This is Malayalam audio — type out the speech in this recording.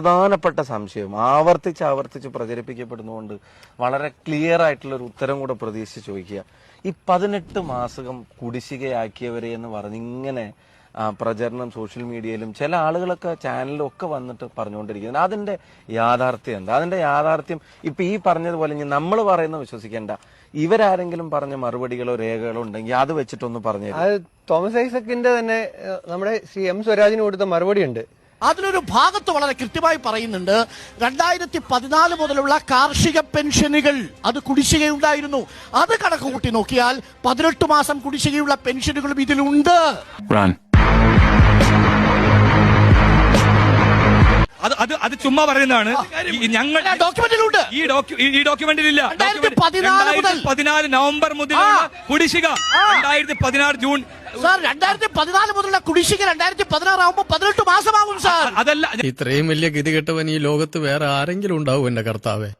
പ്രധാനപ്പെട്ട സംശയം. ആവർത്തിച്ച് ആവർത്തിച്ച് പ്രചരിപ്പിക്കപ്പെടുന്നതുകൊണ്ട് വളരെ ക്ലിയർ ആയിട്ടുള്ള ഒരു ഉത്തരം കൂടെ പ്രതീക്ഷിച്ച് ചോദിക്കുക. ഈ പതിനെട്ട് മാസകം കുടിശ്ശികയാക്കിയവരെ എന്ന് പറഞ്ഞ് ഇങ്ങനെ പ്രചരണം സോഷ്യൽ മീഡിയയിലും ചില ആളുകളൊക്കെ ചാനലിലും ഒക്കെ വന്നിട്ട് പറഞ്ഞുകൊണ്ടിരിക്കുന്നത് അതിന്റെ യാഥാർത്ഥ്യം എന്താ? അതിന്റെ യാഥാർത്ഥ്യം ഇപ്പൊ ഈ പറഞ്ഞതുപോലെ ഇനി നമ്മൾ പറയുന്നത് വിശ്വസിക്കേണ്ട. ഇവരാരെങ്കിലും പറഞ്ഞ മറുപടികളോ രേഖകളോ ഉണ്ടെങ്കിൽ അത് വെച്ചിട്ടൊന്ന് പറഞ്ഞു തോമസ് ഐസക്കിന്റെ തന്നെ നമ്മുടെ ശ്രീ എം സ്വരാജിന് കൊടുത്ത മറുപടി ഉണ്ട് അതിലൊരു ഭാഗത്ത് വളരെ കൃത്യമായി പറയുന്നുണ്ട് രണ്ടായിരത്തി പതിനാല് മുതലുള്ള കാർഷിക പെൻഷനുകൾ അത് കുടിശ്ശികയുണ്ടായിരുന്നു. അത് കണക്ക് കൂട്ടി നോക്കിയാൽ പതിനെട്ട് മാസം കുടിശ്ശികയുള്ള പെൻഷനുകളും ഇതിലുണ്ട്. അത് അത് അത് ചുമ്മാ പറയുന്നതാണ്. ഈ ഞങ്ങൾ ഡോക്യുമെന്റിലുണ്ട്. ഈ ഡോക്യു ഈ- ഡോക്യുമെന്റിലില്ല. രണ്ടായിരത്തി പതിനാല് മുതൽ. പതിനാല് നവംബർ മുതൽ കുടിശ്ശിക. രണ്ടായിരത്തി പതിനാറ് ജൂൺ. സാർ രണ്ടായിരത്തി പതിനാല് മുതലുള്ള കുടിശ്ശിക രണ്ടായിരത്തി പതിനാറ് ആകുമ്പോൾ പതിനെട്ട് മാസമാകും സാർ അതല്ല ഇത്രയും വലിയ ഗതികെട്ടവൻ ഈ ലോകത്ത് വേറെ ആരെങ്കിലും ഉണ്ടാവും എന്റെ കർത്താവേ.